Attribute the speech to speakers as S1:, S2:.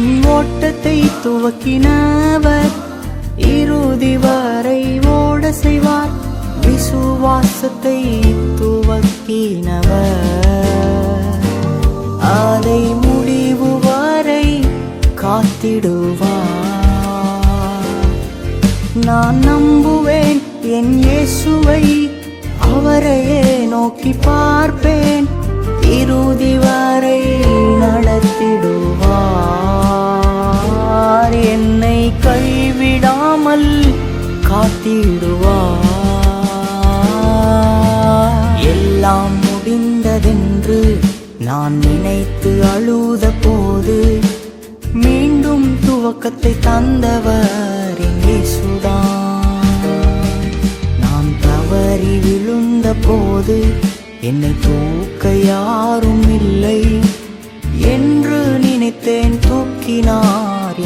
S1: என் ஓட்டத்தை துவக்கினவர். இறுதி வரை ஓட செய்வார். விசுவாசத்தை துவக்கினவர். அதை முடிவு வரை காத்திடுவார். நான் நம்புவேன் என் இயேசுவை. அவரையே நோக்கி பார்ப்பேன். இறுதி கைவிடாமல் காத்திடுவார். எல்லாம் முடிந்ததென்று நான் நினைத்து அழுத போது மீண்டும் துவக்கத்தை தந்தவர் இயேசுதான் நான் தவறி விழுந்த போது என்னை தூக்க யாரும் இல்லை. என்று நினைத்தேன் தூக்கினார்